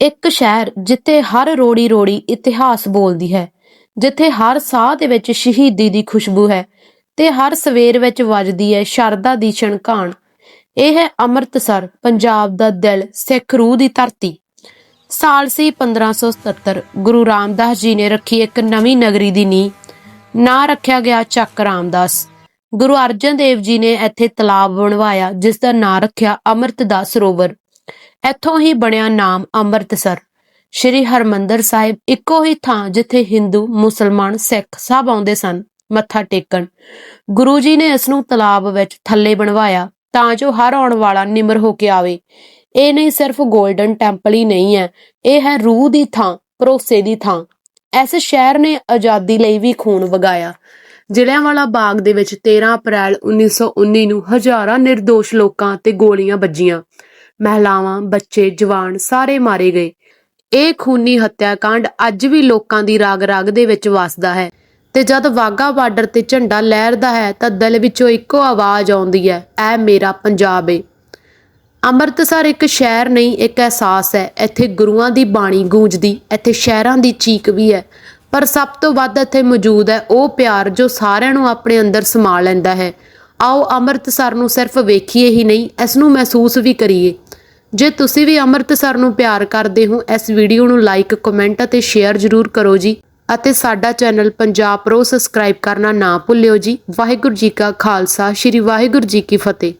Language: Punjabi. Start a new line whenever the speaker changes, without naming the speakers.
ਇੱਕ ਸ਼ਹਿਰ ਜਿੱਥੇ ਹਰ ਰੋੜੀ ਰੋੜੀ ਇਤਿਹਾਸ ਬੋਲਦੀ ਹੈ, ਜਿੱਥੇ ਹਰ ਸਾਹ ਦੇ ਵਿੱਚ ਸ਼ਹੀਦੀ ਦੀ ਖੁਸ਼ਬੂ ਹੈ ਤੇ ਹਰ ਸਵੇਰ ਵਿੱਚ ਵੱਜਦੀ ਹੈ ਸ਼ਰਧਾ ਦੀ ਛਣਕਾਣ। ਇਹ ਹੈ ਅੰਮ੍ਰਿਤਸਰ, ਪੰਜਾਬ ਦਾ ਦਿਲ, ਸਿੱਖ ਰੂਹ ਦੀ ਧਰਤੀ। ਸਾਲ ਸੀ 1577 ਗੁਰੂ ਰਾਮਦਾਸ ਜੀ ਨੇ ਰੱਖੀ ਇੱਕ ਨਵੀਂ ਨਗਰੀ ਦੀ ਨੀਂਹ। ਨਾਂ ਰੱਖਿਆ ਗਿਆ ਚੱਕ ਰਾਮਦਾਸ। ਗੁਰੂ ਅਰਜਨ ਦੇਵ ਜੀ ਨੇ ਇੱਥੇ ਤਲਾਬ ਬਣਵਾਇਆ ਜਿਸ ਦਾ ਨਾਂ ਰੱਖਿਆ ਅੰਮ੍ਰਿਤ ਦਾ ਸਰੋਵਰ। ਇੱਥੋਂ ਹੀ ਬਣਿਆ ਨਾਮ ਅੰਮ੍ਰਿਤਸਰ। ਸ਼੍ਰੀ ਹਰਮੰਦਰ ਸਾਹਿਬ ਇੱਕੋ ਹੀ ਥਾਂ ਜਿੱਥੇ ਹਿੰਦੂ, ਮੁਸਲਮਾਨ, ਸਿੱਖ ਸਭ ਆਉਂਦੇ ਸਨ, ਮੱਥਾ ਟੇਕਣ। ਗੁਰੂ ਜੀ ਨੇ ਇਸ ਨੂੰ ਤਲਾਬ ਵਿੱਚ ਥੱਲੇ ਬਣਵਾਇਆ ਤਾਂ ਜੋ ਹਰ ਆਉਣ ਵਾਲਾ ਨਿਮਰ ਹੋ ਕੇ ਆਵੇ। ਇਹ ਨਹੀਂ ਸਿਰਫ 골ਡਨ ਟੈਂਪਲ ਹੀ ਨਹੀਂ ਹੈ, ਇਹ ਹੈ ਰੂਹ ਦੀ ਥਾਂ, ਭਰੋਸੇ ਦੀ ਥਾਂ। ਇਸ ਸ਼ਹਿਰ ਨੇ ਆਜ਼ਾਦੀ ਲਈ ਵੀ ਖੂਨ ਵਗਾਇਆ। ਜ਼ਿਲ੍ਹਿਆਂਵਾਲਾ ਬਾਗ ਦੇ ਵਿੱਚ 13 ਅਪ੍ਰੈਲ 1919 ਨੂੰ ਹਜ਼ਾਰਾਂ ਨਿਰਦੋਸ਼ ਲੋਕਾਂ ਤੇ ਗੋਲੀਆਂ ਵੱਜੀਆਂ। ਮਹਿਲਾਵਾਂ, ਬੱਚੇ, ਜਵਾਨ ਸਾਰੇ ਮਾਰੇ ਗਏ। ਇਹ ਖੂਨੀ ਹੱਤਿਆਕਾਂਡ ਅੱਜ ਵੀ ਲੋਕਾਂ ਦੀ ਰਾਗ ਰਾਗ ਦੇ ਵਿੱਚ ਵਸਦਾ ਹੈ ਤੇ ਜਦ ਵਾਗਾ ਬਾਰਡਰ ਤੇ ਝੰਡਾ ਲਹਿਰਦਾ ਹੈ ਤਾਂ ਦਿਲ ਵਿੱਚੋਂ ਇੱਕੋ ਆਵਾਜ਼ ਆਉਂਦੀ ਹੈ, ਐ ਮੇਰਾ ਪੰਜਾਬ ਏ। ਅੰਮ੍ਰਿਤਸਰ ਇੱਕ ਸ਼ਹਿਰ ਨਹੀਂ, ਇੱਕ ਅਹਿਸਾਸ ਹੈ। ਇੱਥੇ ਗੁਰੂਆਂ ਦੀ ਬਾਣੀ ਗੂੰਜਦੀ, ਇੱਥੇ ਸ਼ਹਿਰਾਂ ਦੀ ਚੀਕ ਵੀ ਹੈ। ਪਰ ਸਭ ਤੋਂ ਵੱਧ ਇੱਥੇ ਮੌਜੂਦ ਹੈ ਉਹ ਪਿਆਰ ਜੋ ਸਾਰਿਆਂ ਨੂੰ ਆਪਣੇ ਅੰਦਰ ਸਮਾ ਲੈਂਦਾ ਹੈ। ਆਓ ਅੰਮ੍ਰਿਤਸਰ ਨੂੰ ਸਿਰਫ ਵੇਖੀਏ ਹੀ ਨਹੀਂ, ਇਸ ਨੂੰ ਮਹਿਸੂਸ ਵੀ ਕਰੀਏ। ਜੇ ਤੁਸੀਂ ਵੀ ਅੰਮ੍ਰਿਤਸਰ ਨੂੰ ਪਿਆਰ ਕਰਦੇ ਹੋ, ਇਸ ਵੀਡੀਓ ਨੂੰ ਲਾਈਕ ਕਮੈਂਟ ਅਤੇ ਸ਼ੇਅਰ ਜ਼ਰੂਰ ਕਰੋ ਜੀ। ਅਤੇ ਸਾਡਾ ਚੈਨਲ ਪੰਜਾਬ ਪ੍ਰੋ ਸਬਸਕ੍ਰਾਈਬ ਕਰਨਾ ਨਾ ਭੁੱਲਿਓ ਜੀ। ਵਾਹਿਗੁਰੂ ਜੀ ਕਾ ਖਾਲਸਾ, ਸ੍ਰੀ ਵਾਹਿਗੁਰੂ ਜੀ ਕੀ ਫਤਿਹ।